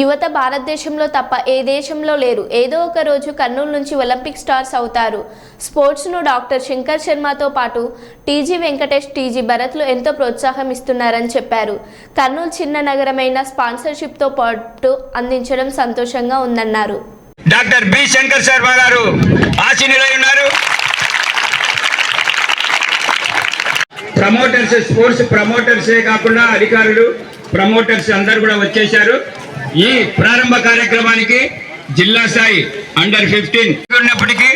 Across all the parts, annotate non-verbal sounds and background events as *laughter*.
యువత భారతదేశంలో తప్ప ఏ దేశంలో లేరు. ఏదో ఒక రోజు కర్నూలు నుంచి ఒలింపిక్ స్టార్స్ అవుతారు. స్పోర్ట్స్ను డాక్టర్ శంకర్ శర్మతో పాటు టీజీ వెంకటేష్ టీజీ భరత్లు ఎంతో ప్రోత్సాహం ఇస్తున్నారని చెప్పారు. కర్నూలు చిన్న నగరమైన స్పాన్సర్షిప్తో పాటు అందించడం సంతోషంగా ఉందన్నారు. Doctor B. శంకర్ శర్మ గారు ఆశీనులై ఉన్నారు. ప్రమోటర్స్ స్పోర్ట్స్ ప్రమోటర్సే కాకుండా అధికారులు ప్రమోటర్స్ అందరు కూడా వచ్చేశారు. ఈ ప్రారంభ కార్యక్రమానికి జిల్లా స్థాయి అండర్ ఫిఫ్టీన్ ఉన్నప్పటికీ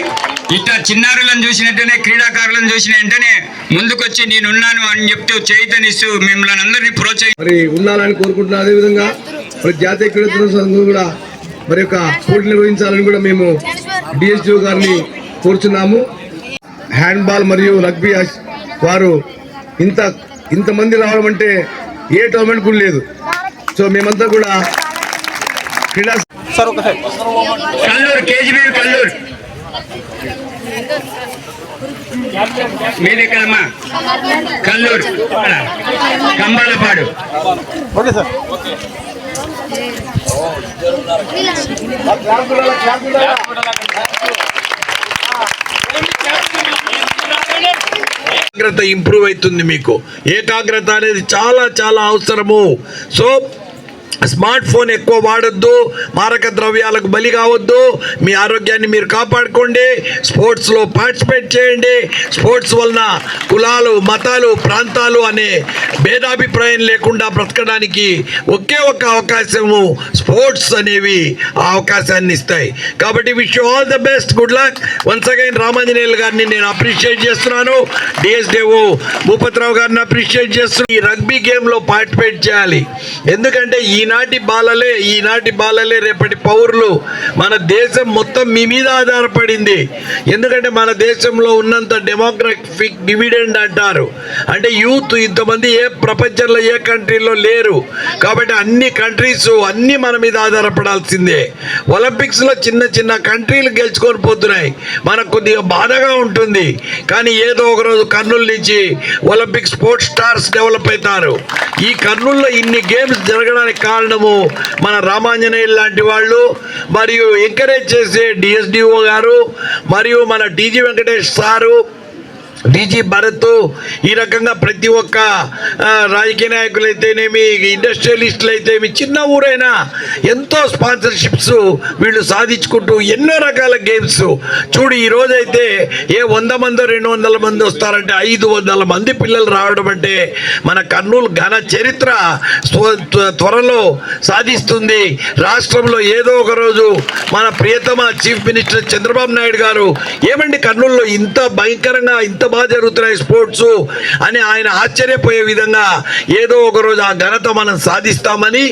ఇట్లా చిన్నారులను చూసినట్టనే క్రీడాకారులను చూసిన వెంటనే ముందుకొచ్చి నేనున్నాను అని చెప్తూ చైతన్యస్తూ మిమ్మల్ని అందరినీ ప్రోత్సహి మరి ఉండాలని కోరుకుంటున్నాను అదేవిధంగా మరి జాతీయ క్రీడా సంఘం కూడా మరి యొక్క పోటీ నిర్వహించాలని కూడా మేము డిఎస్డిఓ గారిని కోరుచున్నాము. హ్యాండ్బాల్ మరియు రగ్బీ అస్- వారు ఇంత ఇంతమంది రావడం అంటే ఏ టోర్నమెంట్ కూడా లేదు. సో మేమంతా కూడా కల్లూరు కేజీబీ కల్లూరు. మీది ఎక్కడమ్మా? కల్లూరు. కంబాలపాడు ఏకాగ్రత ఇంప్రూవ్ అవుతుంది మీకు. ఏకాగ్రత అనేది చాలా చాలా అవసరము. సో స్మార్ట్ ఫోన్ ఎక్కువ వాడొద్దు మారక ద్రవ్యాలకు బలి కావద్దు మీ ఆరోగ్యాన్ని మీరు కాపాడుకోండి స్పోర్ట్స్లో పార్టిసిపేట్ చేయండి. స్పోర్ట్స్ వలన కులాలు మతాలు ప్రాంతాలు అనే భేదాభిప్రాయం లేకుండా బ్రతకడానికి ఒకే ఒక అవకాశము స్పోర్ట్స్ అనేవి ఆ అవకాశాన్ని ఇస్తాయి. కాబట్టి wish all the best good luck once again Ramanjaneyulu గారిని నేను అప్రిషియేట్ చేస్తున్నాను. డిఎస్డేఓ భూపతిరావు గారిని అప్రిషియేట్ చేస్తున్నాను. ఈ రగ్బీ గేమ్లో పార్టిసిపేట్ చేయాలి. ఎందుకంటే ఈనాటి బాలలే ఈనాటి బాలలే రేపటి పౌరులు మన దేశం మొత్తం మీ మీద ఆధారపడింది. ఎందుకంటే మన దేశంలో ఉన్నంత డెమోగ్రఫిక్ డివిడెండ్ అంటారు. అంటే యూత్ ఇంతమంది ఏ ప్రపంచంలో ఏ కంట్రీలో లేరు. కాబట్టి అన్ని కంట్రీస్ అన్ని మన మీద ఆధారపడాల్సిందే. ఒలింపిక్స్లో చిన్న చిన్న కంట్రీలు గెలుచుకొని పోతున్నాయి. మనకు కొద్దిగా బాధగా ఉంటుంది. కానీ ఏదో ఒక రోజు కర్నూలు నుంచి ఒలింపిక్ స్పోర్ట్స్ స్టార్స్ డెవలప్ అవుతారు. ఈ కర్నూలులో ఇన్ని గేమ్స్ జరగడానికి కారణము మన రామాంజనేయులు లాంటి వాళ్ళు మరియు ఎంకరేజ్ చేసే డిఎస్డిఓ గారు మరియు మన DG Venkatesh sir DG Bharat ఈ రకంగా ప్రతి ఒక్క రాజకీయ నాయకులు అయితేనేమి ఇండస్ట్రియలిస్టులు అయితేమి చిన్న ఊరైనా ఎంతో స్పాన్సర్షిప్స్ వీళ్ళు సాధించుకుంటూ ఎన్నో రకాల గేమ్స్. చూడు ఈరోజైతే ఏ వంద మందో రెండు వందల మంది వస్తారంటే ఐదు వందల మంది పిల్లలు రావడం అంటే మన కర్నూలు ఘన చరిత్ర త్వ- త్వరలో సాధిస్తుంది. రాష్ట్రంలో ఏదో ఒక రోజు మన ప్రియతమ చీఫ్ మినిస్టర్ చంద్రబాబు నాయుడు గారు ఏమండి కర్నూలులో ఇంత భయంకరంగా ఇంత బాగా జరుగుతున్నాయి స్పోర్ట్స్ అని ఆయన ఆశ్చర్యపోయే విధంగా ఏదో ఒక రోజు ఆ ఘనత మనం సాధిస్తామని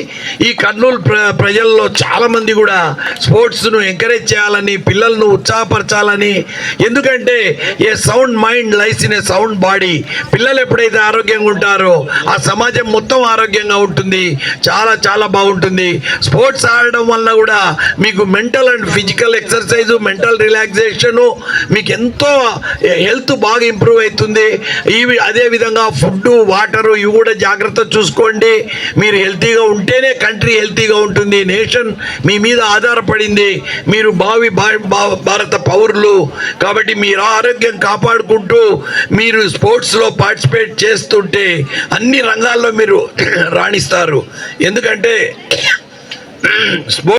ఈ కర్నూలు ప్ర ప్రజల్లో చాలామంది కూడా స్పోర్ట్స్ను ఎంకరేజ్ చేయాలని పిల్లలను ఉత్సాహపరచాలని ఎందుకంటే a sound mind lies in a sound body. పిల్లలు ఎప్పుడైతే ఆరోగ్యంగా ఉంటారో ఆ సమాజం మొత్తం ఆరోగ్యంగా ఉంటుంది. చాలా చాలా బాగుంటుంది. స్పోర్ట్స్ ఆడడం వల్ల కూడా మీకు mental and physical exercise mental relaxation మీకు ఎంతో హెల్త్ బాగా ఇంప్రూవ్ అవుతుంది. ఇవి అదేవిధంగా ఫుడ్డు ఫుడ్ ఇవి కూడా జాగ్రత్త చూసుకోండి. మీరు హెల్తీగా ఉంటేనే కంట్రీ హెల్తీగా ఉంటుంది. నేషన్ మీ మీద ఆధారపడింది. మీరు భావి భారత పౌరులు. కాబట్టి మీరు ఆరోగ్యం కాపాడుకుంటూ మీరు స్పోర్ట్స్లో పార్టిసిపేట్ చేస్తుంటే అన్ని రంగాల్లో మీరు *clears throat* రాణిస్తారు. ఎందుకంటే *clears throat* స్పోర్ట్స్